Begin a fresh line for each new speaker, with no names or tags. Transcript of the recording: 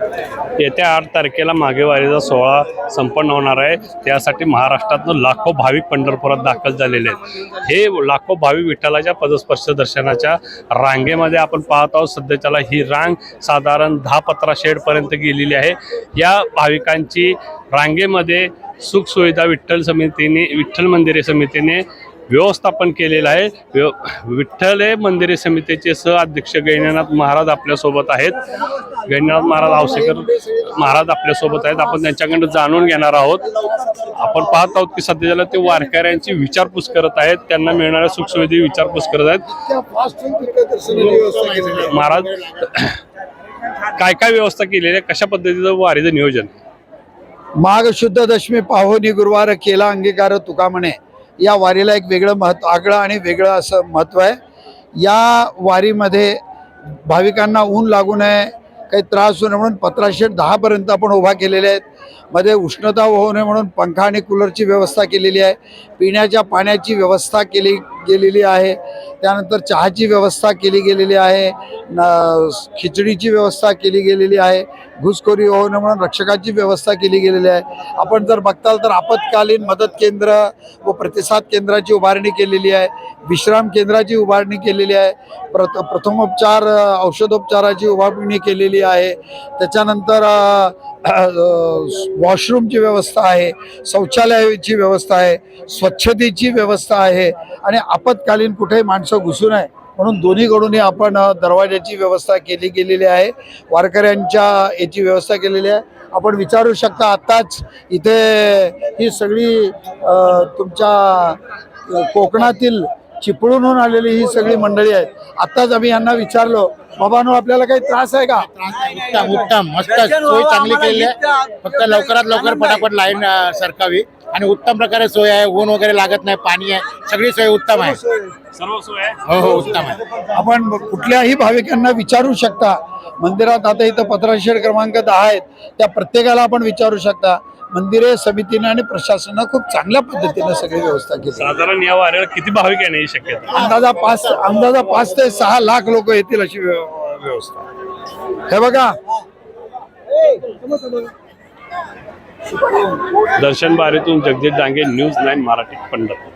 येत्या आठ तारखेला मागेवारीचा सोहळा संपन्न होणार आहे. त्यासाठी महाराष्ट्रातून लाखो भाविक पंढरपुरात दाखल झालेले आहेत. हे लाखो भाविक विठ्ठलाच्या पदस्पर्श दर्शनाच्या रांगेमध्ये आपण पाहत आहोत. सध्याच्याला ही रांग साधारण दहा पत्रा शेडपर्यंत गेलेली आहे. या भाविकांची रांगेमध्ये सुखसुविधा विठ्ठल समितीने विठ्ठल मंदिरे समितीने व्यवस्थापन केलेलं आहे. व्यव विठ्ठले मंदिरे समितीचे सह अध्यक्ष गैन्यनाथ महाराज आपल्यासोबत आहेत. गैन्यनाथ महाराज आवसेकर महाराज आपल्यासोबत आहेत. आपण त्यांच्याकडनं जाणून घेणार आहोत. आपण पाहत आहोत की सध्याला ते वारकऱ्यांची विचारपूस करत आहेत. त्यांना मिळणाऱ्या सुखसुविधी विचारपूस करत आहेत. महाराज काय काय व्यवस्था केलेली आहे? कशा पद्धतीचं वारीचं नियोजन?
माघ शुद्ध दशमी पाहोनी गुरुवार केला अंगीकार तुका म्हणे या वारीला एक वेगळं महत्त्व आगळं आणि वेगळं असं महत्त्व आहे. या वारीमध्ये भाविकांना ऊन लागू नये काही त्रास होऊ नये म्हणून पत्राशे दहापर्यंत आपण उभा केलेले आहेत. मध्ये उष्णता होऊ नये म्हणून पंखा आणि कूलरची व्यवस्था केलेली आहे. पिण्याच्या पाण्याची व्यवस्था केली गेलेली आहे. त्यानंतर चहाची व्यवस्था केली गेलेली आहे न खिचडीची व्यवस्था केली गेलेली आहे घुसखोरी होऊ नये म्हणून रक्षकाची व्यवस्था केली गेलेली आहे. आपण जर बघताल तर आपत्कालीन मदत केंद्र व प्रतिसाद केंद्राची उभारणी केलेली आहे विश्राम केंद्राची उभारणी केलेली आहे प्रथ प्रथमोपचार औषधोपचाराची उभारणी केलेली आहे. त्याच्यानंतर वॉशरूमची व्यवस्था आहे शौचालयाची व्यवस्था आहे स्वच्छतेची व्यवस्था आहे आणि आपत्कालीन कुठेही माणसं घुसू नये म्हणून दोन्हीकडूनही आपण दरवाज्याची व्यवस्था केली गेलेली आहे. वारकऱ्यांच्या याची व्यवस्था केलेली आहे. आपण विचारू शकता आत्ताच इथे ही सगळी तुमच्या कोकणातील चिपळूणहून आलेली ही सगळी मंडळी आहेत. आत्ताच आम्ही यांना विचारलो बाबांनो आपल्याला काही त्रास आहे का?
उत्तम उत्तम मस्त सोय चांगली केली आहे. फक्त लवकरात लवकर पटापट लाईन सरकावी. आणि उत्तम प्रकारे सोय आहे. ऊन वगैरे लागत नाही. पाणी आहे. सगळी सोय उत्तम आहे.
सर्व सोय. आहे.
हो हो उत्तम आहे.
आपण कुठल्याही भाविकांना विचारू शकता. मंदिरात आता इथं पत्राशेड क्रमांक दहा आहेत. त्या प्रत्येकाला आपण विचारू शकता. मंदिरे समितीने आणि प्रशासनानं खूप चांगल्या पद्धतीने सगळी व्यवस्था केली.
साधारण या वारीला किती भाविक येण्याची शक्यता?
अंदाजा पाच अंदाजा पाच ते सहा लाख लोक येतील अशी व्यव- व्यवस्था. हे बघा.
दर्शन बारीतून जगदीश डांगे न्यूज नाईन मराठी पंढरपूर.